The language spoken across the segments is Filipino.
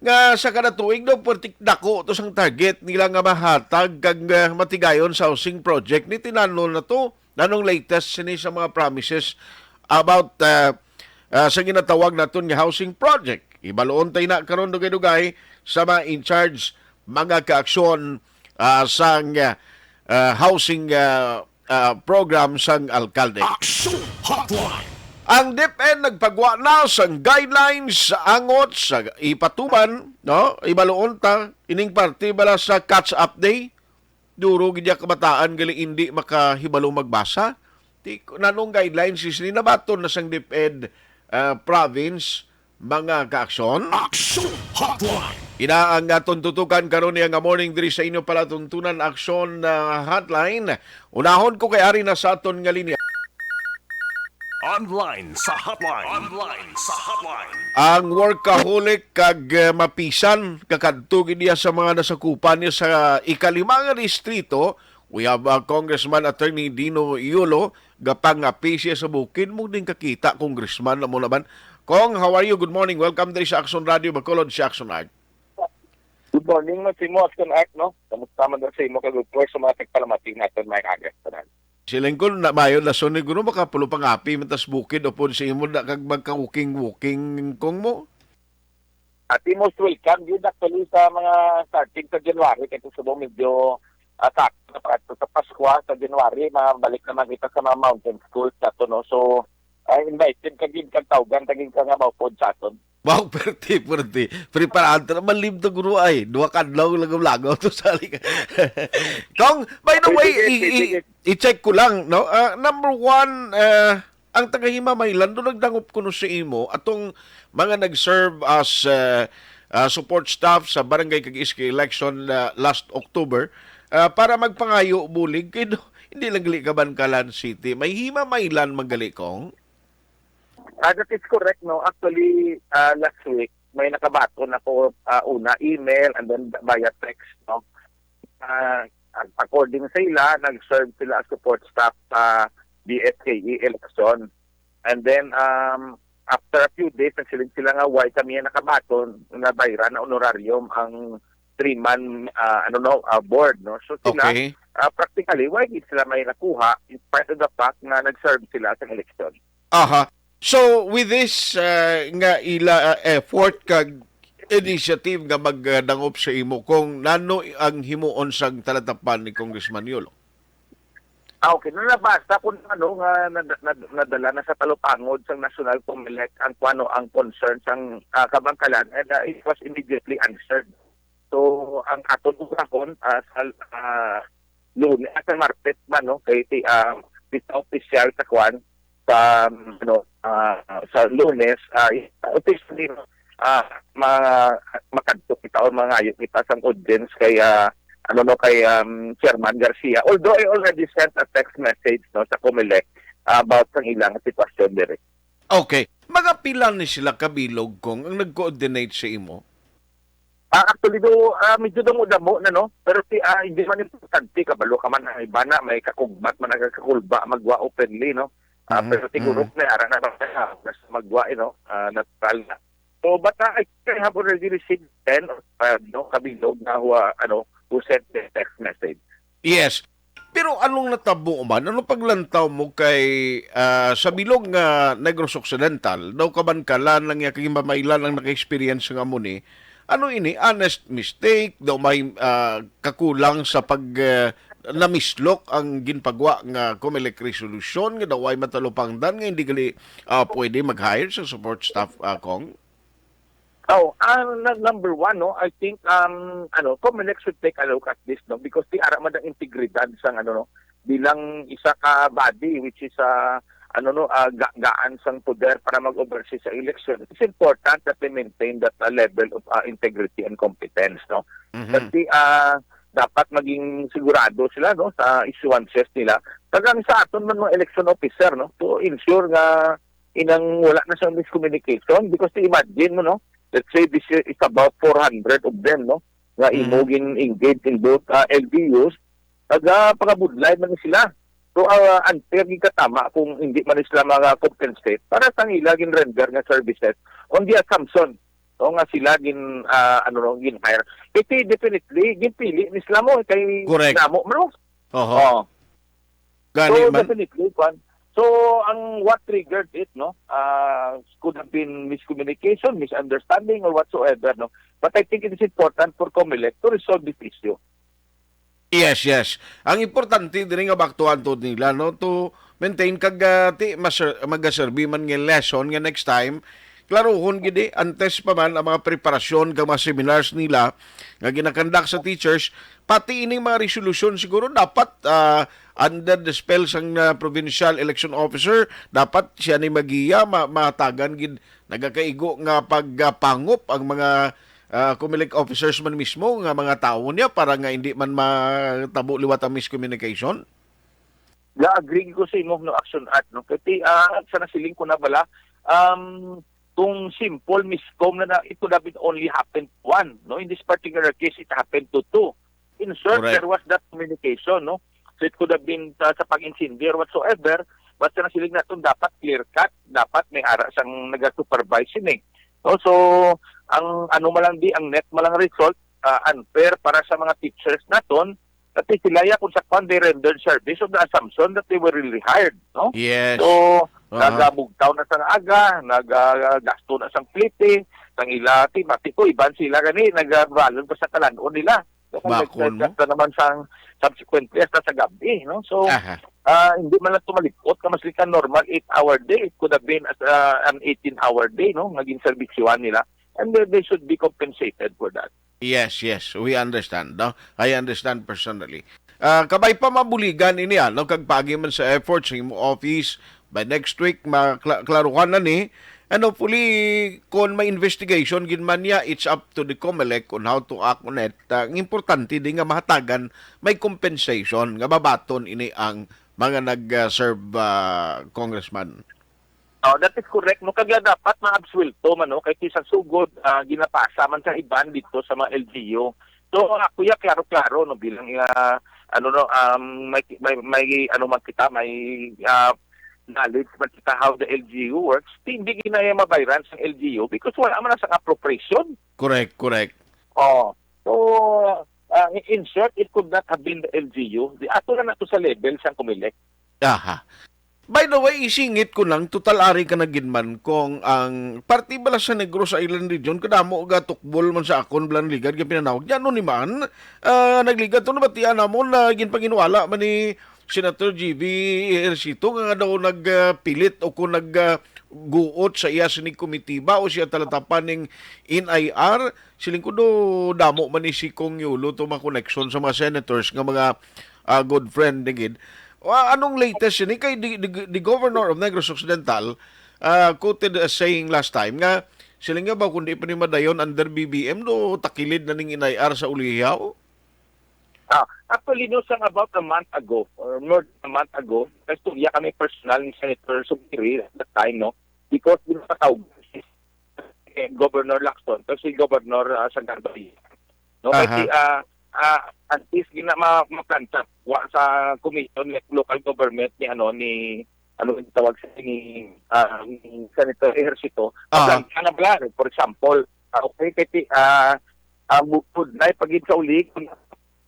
nga sa kada tuig daw pertik dako to sang target nila nga mahatag kag uh, matigayon sa housing project ni tinano na to. Nanong latest sini sa mga promises about uh, uh, sa ginatawag naton nga housing project. Ibaloon tay na karon dugay-dugay sa mga in charge mga kaaksyon uh, sang uh, housing uh, uh, program sang alkalde. Action Hotline. Ang DepEd nagpagwa na sa guidelines sa angot sa ipatuman, no? Ibaluon ta ining parte bala sa catch up day. Duro gid kabataan gali hindi makahibalo magbasa. Di nanong guidelines is ni nabaton na sang DepEd uh, province mga kaaksyon. Action Hotline. Ina ang aton tutukan karon niya nga morning diri sa inyo pala tuntunan aksyon na hotline. Unahon ko kay ari na sa aton nga linya. Online sa hotline. Online sa hotline. ang workaholic kag uh, mapisan kakadto gid niya sa mga nasakupan niya sa ikalimang distrito we have uh, Congressman Attorney Dino Iolo gapangapi siya sa bukid mo din kakita congressman na mo naman Kong how are you good morning welcome diri sa Action Radio Bacolod sa Action Art Good morning, no? Simo Aston Act, no? Kamusta man sa imo kag report sa mga tagpalamating natin may kagas tanan. Siling ko na mayo na sunig kuno makapulo pangapi matas bukid upon sa imo na kag magka-walking walking kong mo At most welcome yun actually sa mga starting sa January kaya sa medyo attack na para sa Pasko sa January mabalik naman kita sa mga mountain schools sa to, no? So, ay invited ka gid kag tawgan taging ka nga maupod sa aton. Wow, perti, perti. Preparado na malib to guru ay. Dua kadlaw lagaw-lagaw to sa halika. Kong, by the way, i-check ko lang, no? Ah, number one, ah, ang tagahima Maylan, doon nagdangop ko no sa imo, atong mga nag-serve as ah, ah, support staff sa Barangay Kag-Iski election ah, last October, ah, para magpangayo bulig, kay hindi lang gali Kabankalan City. May hima Maylan magali kong. Ah, that is correct, no? Actually, ah, last week, may nakabato na ko ah, una email and then via text, no? Ah, according sa ila, nag-serve sila as support staff sa BSKE election. And then, um, after a few days, nagsiling sila nga, why kami yung nakabato na bayra na honorarium ang three-man, ah, ano no, ah, board, no? So sila, Okay. ah, practically, why di sila may nakuha in spite of the fact na nag-serve sila sa election? Aha. So with this uh, nga ila uh, effort kag initiative nga magdangop sa imo kung nano ang himuon sang talatapan ni Congressman Yolo. Ah, okay. Nung nabasa ko ano, nga nad- nad- nadala na sa talupangod sa National Comelec ang kuano ang concern sang ah, kabangkalan and ah, it was immediately answered. So, ang aton ukakon uh, sa uh, lunes, ah, sa Martes man, no, kay ti, uh, official sa kwan, sa, ano, ah, sa lunes, uh, officially, uh, mga makadto kita o mga ayok kita sa audience kay ah, ano no kay um, Chairman Garcia. Although I already sent a text message no sa Comelec uh, about ang ilang sitwasyon dire. Okay. Mga pila ni sila kabilog kung ang nag-coordinate sa imo. Ah, actually do ah, medyo damo-damo na no, pero si ah, hindi man importante kabalo ka man ay bana may kakugbat man nagkakulba magwa openly no. Ah, Mhm, pero siguro mhm. na ara na na nas magwa eh, no, ah, natural na. So but ah, I have already received 10 uh, no kabilog na huwa, ano who sent the text message. Yes. Pero anong natabo man? Anong paglantaw mo kay ah, sa bilog nga Negros Occidental, daw kabankalan lang ya kay mamaylan ang naka-experience nga mo ni. Ano ini honest mistake daw may ah, kakulang sa pag ah, namislok ang ginpagwa nga COMELEC resolution nga daw ay matalupangdan nga hindi gali ah, pwede mag-hire sa support staff ah, kong. Oh, uh, number one, no, I think um ano, Comelec should take a look at this, no, because di ara man ang integridad sang ano no, bilang isa ka body which is uh, ano no, uh, ga- gaan sang poder para mag-oversee sa election. It's important that they maintain that uh, level of uh, integrity and competence, no. Mhm. Kasi ah, dapat maging sigurado sila no sa issuances nila. Tagang sa aton man mga election officer no to ensure nga inang wala na siyang miscommunication because to imagine mo no let's say this year is about 400 of them no nga Mhm. imo gin engaged in both uh, LGUs taga pagabudlay man sila so uh, unfair gid katama kung hindi man sila mga compensate para sa ila gin render nga services on the assumption o nga sila gin ah, ano ro gin hire iti definitely ginpili ni sila mo kay Correct. namo mo Oho. oh Gani so man. definitely kwan so ang what triggered it no uh, could have been miscommunication misunderstanding or whatsoever no but I think it is important for COMELEC to resolve this issue Yes, yes. Ang importante din nga baktuan to nila no to maintain kag uh, ti mas- magaserbi man nga lesson nga next time Klaro hon gidi antes pa man ang mga preparasyon kag mga seminars nila nga ginakandak sa teachers pati ining mga resolution siguro dapat ah, under the spell sang uh, provincial election officer dapat siya ni magiya ma matagan gid nagakaigo nga pagpangop ang mga uh, Comelec officers man mismo nga mga tao niya para nga hindi man matabo liwat ang miscommunication. Yeah, agree ko sa imo no action art no kasi ah sa nasiling ko na bala um kung simple miscom na, na it could have been only happened to one no in this particular case it happened to two in short Correct. there was that communication no so it could have been uh, sa pag-insindi or whatsoever but sa nasiling natin dapat clear cut dapat may ara sang naga-supervise eh no? so ang ano malang di ang net malang result ah, unfair para sa mga teachers naton kasi sila ya kung sa kwan they rendered service of the assumption that they were really hired no Yes. So, Aha. nagabugtaw na sa aga, nagagasto na sang plite, sang ilati, matiko, iban sila gani, nagabalon pa sa kalanon nila. So, Bakon mo? nagkakasta naman sang subsequently hasta sa gabi, no? So, Aha. ah, hindi man lang tumalikot, kamaslikan normal 8-hour day. It could have been as, ah, an 18-hour day, no? Naging servisyoan nila. And they, they should be compensated for that. Yes, yes, we understand. No? I understand personally. Ah, kabay pa mabuligan ini ano kag pagi man sa efforts imo office by next week maklaruhan na ni and hopefully kung may investigation gin man niya it's up to the COMELEC on how to act on it. Ah, ang importante din nga mahatagan may compensation nga babaton ini ang mga nag-serve ah, congressman. Oh, that is correct. No kagya dapat maabsuelto man no kay kisang sugod ah, ginapasa man sa iban dito sa mga LGU. So ako ya klaro-klaro no bilang ah, ano no um may, may, may ano man kita may ah, knowledge man kita how the LGU works. Hindi ginaya mabayran sa LGU because wala man sa appropriation. Correct, correct. Oh. So ah, in short, it could not have been the LGU. Di ato na nato sa level sa Comelec. Aha. By the way, isingit ko lang, total ari ka na ginman kung ang parti bala sa Negros Island Region, kadamo ga tukbol man sa akon blan ligad, kaya pinanawag niya, ano ni man, ah, nagligad to na batian namon na ginpanginuwala man ni Senator GB Ejercito nga daw nagpilit o kung nagguot sa iya sinig komitiba o siya talatapan ng NIR siling ko do damo man ni si Kong Yulo to mga connection sa mga senators nga mga ah, good friend digid Wa anong latest yun? Kay the, the, the governor of Negros Occidental uh, quoted as saying last time nga sila nga ba kundi pa ni madayon under BBM do takilid na ning inayar sa ulihaw? Ah, actually, no, sang about a month ago, or more than a month ago, kasturya kami personal ni Senator Sumiri at that time, no? Because pinapatawag si eh, Governor Lacson, kasi Governor uh, sa Garbay. No, Aha. kasi ah ah at least gina ma sa commission like local government ni ano ni ano yung tawag sa ni ah, ni Senator Ejercito uh nga bala, for example ah, okay kay ah uh, bukod na pagid sa uli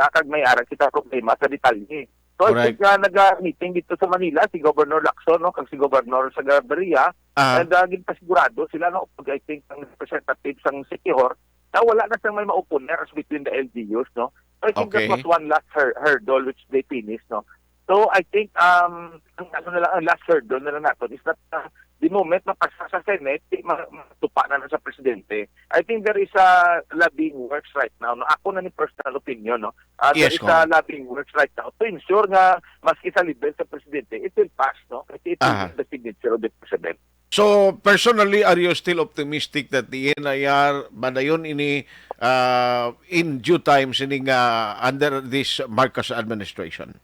kung kakag may ara kita problema sa detalye. So, I think uh, nag-meeting dito sa Manila si Governor Lacson, no, kag si Governor sa Garberia, Ah, and uh, pasigurado sila, no, pag I think ang representative sang City Hall, na wala na siyang may maupuners between the LGUs, no. So, I think Okay. that was one last hur- hurdle which they finished, no. So, I think, um, ang, ano na lang, ang last hurdle na lang natin is that uh, the moment mapasa sa Senate, matupa na na sa Presidente. I think there is a lobbying works right now. No? Ako na ni personal opinion, no? Uh, Yes, there is a lobbying works right now to ensure nga maski sa level sa Presidente, it will pass, no? Kasi it will Aha. be the signature of the President. so personally are you still optimistic that the NIR madayon ini uh, in due time sining uh, under this Marcos administration?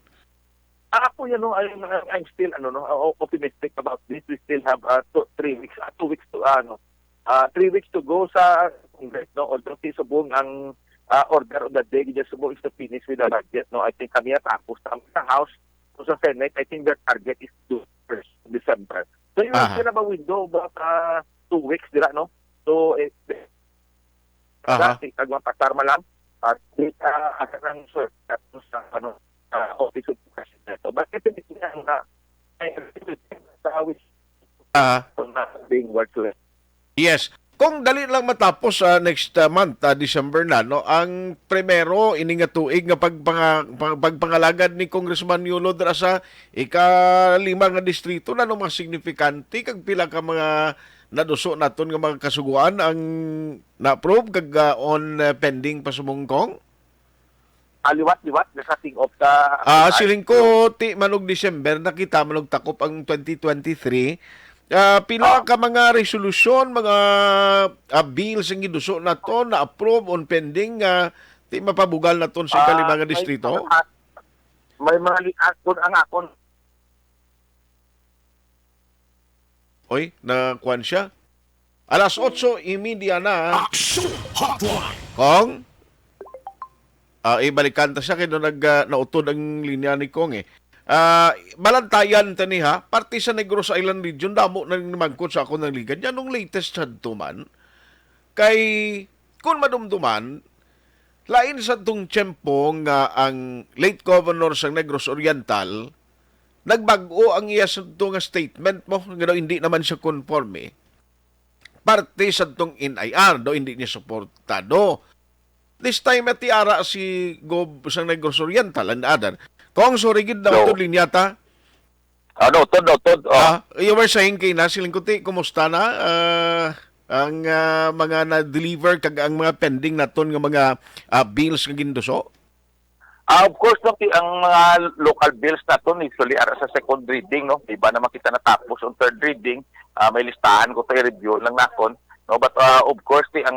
Ah, Ako yan, no, I'm, I'm still ano, no, optimistic about this. We still have uh, two, three weeks, uh, two weeks to, ano, uh, three weeks to go sa Congress, no? Although si Subong ang uh, order of the day, just Subong is to finish with the budget, no? I think kami natapos na sa House, so sa Senate, I think their target is to first December. So you Aha. still have a window about uh, two weeks, dira, no? So, eh, Aha. Dati kag mapasarma lang at uh, asa nang sir at sa ano uh, office of president. Bakit ito na ay sa which Ah, not being worthless. yes. Kung dali lang matapos sa next uh, month, ah, December na, no, ang primero, ini nga tuig nga pagpanga, pag- pagpangalagad ni Congressman Yulo dira sa ikalima nga distrito na no mga signifikante kag pila ka mga naduso naton nga mga kasuguan ang na-approve kag ah, on uh, pending pa sumungkong. Aliwat-liwat na sa ting of the Ah, siling ko ti manog December nakita manog takop ang 2023. Ah, pila ka mga resolusyon, mga ah, bills ang giduso na to na approve on pending nga ti mapabugal na ton sa ikalima nga Ah, may distrito. mga- May mga liakon ang akon Oy, na kuan siya. Alas 8:30 na. Action Hotline. Kong Ah, ibalikan ta siya kay nag ah, nautod ang linya ni Kong eh. Ah, balantayan tani ha, parte sa Negros Island region damo na nimangkot sa ako ng liga. Yan nung latest sadto man kay kung madumduman lain sa tung tiyempo nga ang late governor sa Negros Oriental nagbag-o ang iya sa nga statement mo nga hindi naman siya conforme. Parte sa itong NIR do hindi niya suportado. This time at tiara si Gob sa Negros Oriental and other kung sorry gid daw No. no. linyata ano to no to ah, you were saying kay na silingkuti kumusta na Ah, ang ah, mga na-deliver kag ang mga pending naton nga mga ah, bills nga ginduso Ah, of course, no, ang mga local bills na to, usually ara sa second reading, no? Iba naman kita natapos on third reading, ah, may listahan ko tayo review lang nakon. No, but ah, of course, ti ang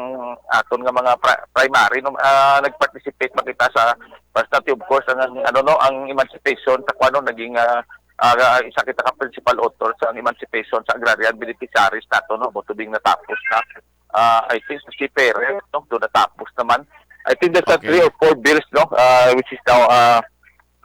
aton nga mga pri- primary no, ah, nag-participate makita sa basta ti of course ang ano no, ang emancipation sa kuno naging ah, ah, isa kita ka principal author sa ang emancipation sa agrarian beneficiaries nato no, butubing natapos na. Ah, I think si Perez no, do natapos naman. I think there's Okay. a three or four bills, no, uh, which is now uh,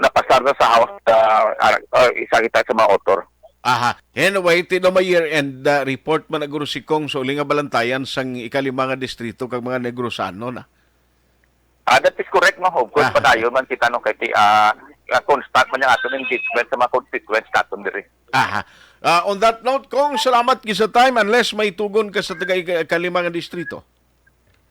napasar na sa House, uh, uh, uh, isa kita sa mga author. Aha. Anyway, tino may year-end uh, report man naguro si Kong sa uli nga balantayan sang ikalima nga distrito kag mga Negrosano na. Ah, that is correct, no? Of course, Ah. padayon man kita, no, kay uh, uh, constant man yung aton engagement sa mga constituents naton diri. Aha. Ah, on that note, Kong, salamat sa time unless may tugon ka sa taga ikalima nga distrito.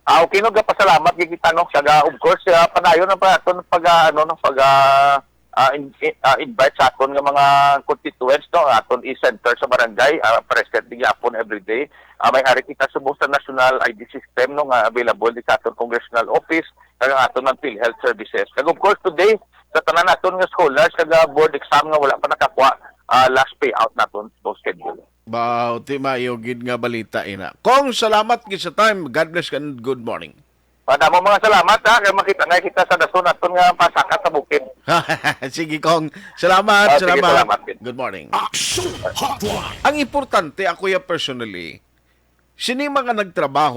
Ah, okay no, gapasalamat gyud kita no. Saga of course uh, padayon na pa pag ah, ano no pag ah, ah, in- ah, invite sa aton nga mga constituents no, aton i-center sa barangay, uh, present di gyapon every day. Ah, may ari kita subong sa national ID system no nga available di sa aton congressional office kag aton ng PhilHealth services. Kag of course today sa tanan naton nga scholars kag ah, board exam nga wala pa nakakuha ah, last payout naton so schedule. Bao, ti mayogid nga balita ina. Kong, salamat gi sa time. God bless and good morning. Madamo mga salamat ha kay makita nga kita sa dason naton nga pasakat sa bukid. Sige, Kong. Salamat, Ah, sige, salamat. salamat din. Good morning. Action Hotline. Ang importante, ako ya personally, sini mga nagtrabaho